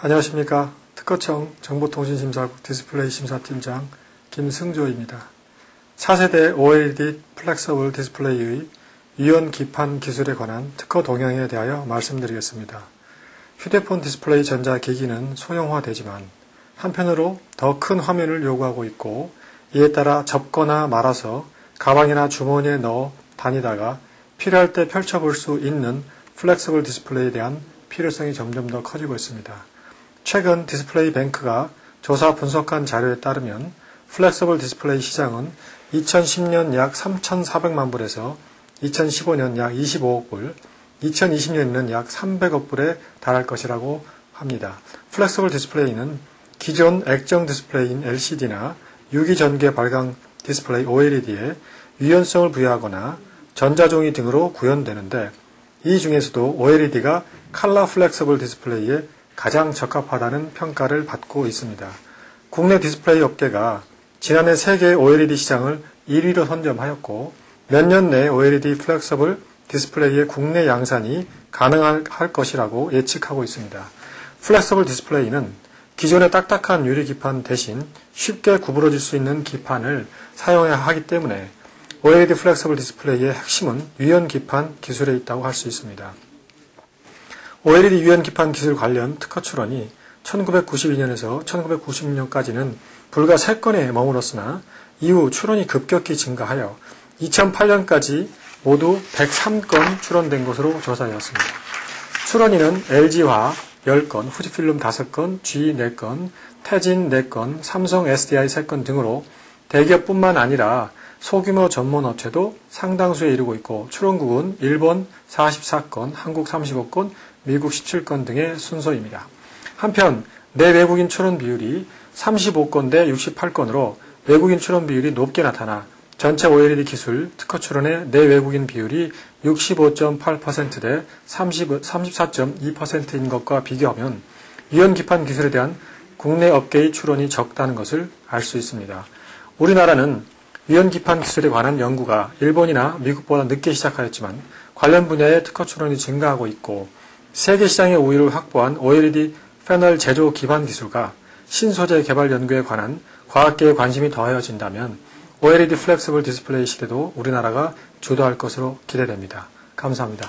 안녕하십니까. 특허청 정보통신심사국 디스플레이 심사팀장 김승조입니다. 차세대 OLED 플렉서블 디스플레이의 위원 기판 기술에 관한 특허 동향에 대하여 말씀드리겠습니다. 휴대폰 디스플레이 전자기기는 소형화되지만 한편으로 더 큰 화면을 요구하고 있고 이에 따라 접거나 말아서 가방이나 주머니에 넣어 다니다가 필요할 때 펼쳐볼 수 있는 플렉서블 디스플레이에 대한 필요성이 점점 더 커지고 있습니다. 최근 디스플레이 뱅크가 조사 분석한 자료에 따르면 플렉서블 디스플레이 시장은 2010년 약 3,400만 불에서 2015년 약 25억 불, 2020년에는 약 300억 불에 달할 것이라고 합니다. 플렉서블 디스플레이는 기존 액정 디스플레이인 LCD나 유기전개 발광 디스플레이 OLED에 유연성을 부여하거나 전자종이 등으로 구현되는데 이 중에서도 OLED가 칼라 플렉서블 디스플레이에 가장 적합하다는 평가를 받고 있습니다. 국내 디스플레이 업계가 지난해 세계 OLED 시장을 1위로 선점하였고 몇 년 내 OLED 플렉서블 디스플레이의 국내 양산이 가능할 것이라고 예측하고 있습니다. 플렉서블 디스플레이는 기존의 딱딱한 유리 기판 대신 쉽게 구부러질 수 있는 기판을 사용해야 하기 때문에 OLED 플렉서블 디스플레이의 핵심은 유연 기판 기술에 있다고 할 수 있습니다. OLED 유연 기판 기술 관련 특허 출원이 1992년에서 1996년까지는 불과 3건에 머물었으나 이후 출원이 급격히 증가하여 2008년까지 모두 103건 출원된 것으로 조사되었습니다. 출원인은 LG화 10건, 후지필름 5건, G 4건, 태진 4건, 삼성 SDI 3건 등으로 대기업뿐만 아니라 소규모 전문 업체도 상당수에 이르고 있고 출원국은 일본 44건, 한국 35건, 미국 17건 등의 순서입니다. 한편 내 외국인 출원 비율이 35건 대 68건으로 외국인 출원 비율이 높게 나타나 전체 OLED 기술 특허 출원의 내 외국인 비율이 65.8%대 34.2%인 것과 비교하면 유연 기판 기술에 대한 국내 업계의 출원이 적다는 것을 알 수 있습니다. 우리나라는 유연 기판 기술에 관한 연구가 일본이나 미국보다 늦게 시작하였지만 관련 분야의 특허 출원이 증가하고 있고 세계 시장의 우위를 확보한 OLED 패널 제조 기반 기술과 신소재 개발 연구에 관한 과학계의 관심이 더하여진다면 OLED 플렉스블 디스플레이 시대도 우리나라가 주도할 것으로 기대됩니다. 감사합니다.